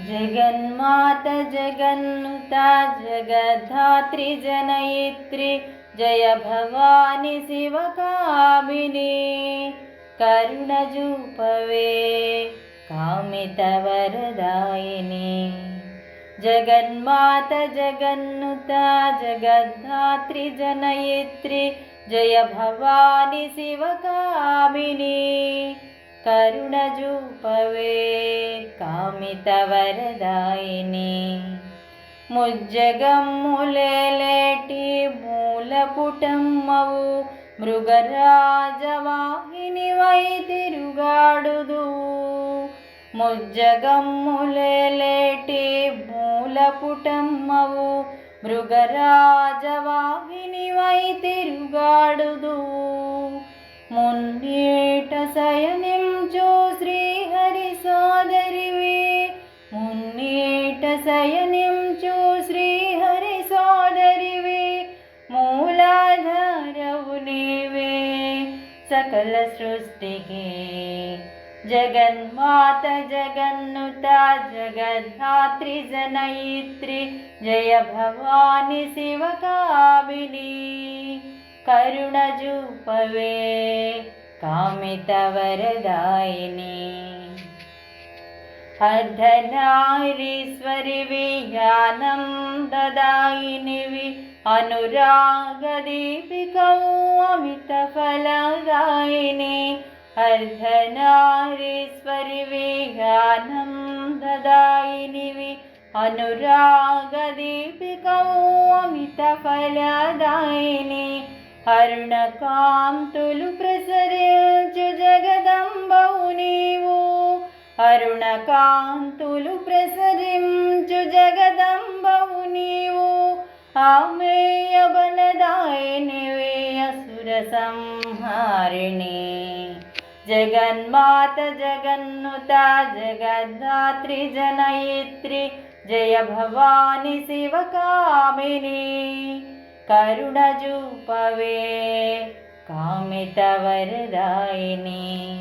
जगन्मात जगन्नुता जगद्धत्रि जनयित्रि जय भवानि शिवकामिनि। करुणजूपवे कामितवरदायिनी। जगन्मात जगन्नुता जगद्धात्रि जनयित्रि जय भवानि शिवकामिनि। భవాని కరుణ జూపవే కామిత వరదాయిని ముజ్జగమ్ములేటి మూలపుటమ్మవు మృగరాజవాహిని వై తిరుగాడుదు ముజ్జగమ్ములేటి మూలపుటమ్మవు మృగరాజవాహిని వై తిరుగాడుదు మున్నీట శయనించు శయనించు శ్రీహరి సోదరివి మూలాధారవు నీవే సకల సృష్టికి జగన్మాత జగన్నుత జగద్ధాత్రి జనయిత్రి జయ భవాని శివకామిని కరుణ జూపవే अर्धनारीश्वरवि ज्ञानं ददायिनीवि अनुराग दीपकौ अमितफलदायिनी अर्धनारीश्वरिवि ज्ञानं ददायिनीवि अनुराग दीपकौ अमितफलदायिनी अरुणकां जगदा అరుణకాంతులు ప్రసరించు జగదంబవు నీవు. ఆమెయ బలదాయినివే అసుర సంహారిణి. జగన్మాత జగన్నుత జగద్ధాత్రి జనయిత్రి జయ భవాని శివకామిని. కరుణజూపవే కామిత వరదాయిని.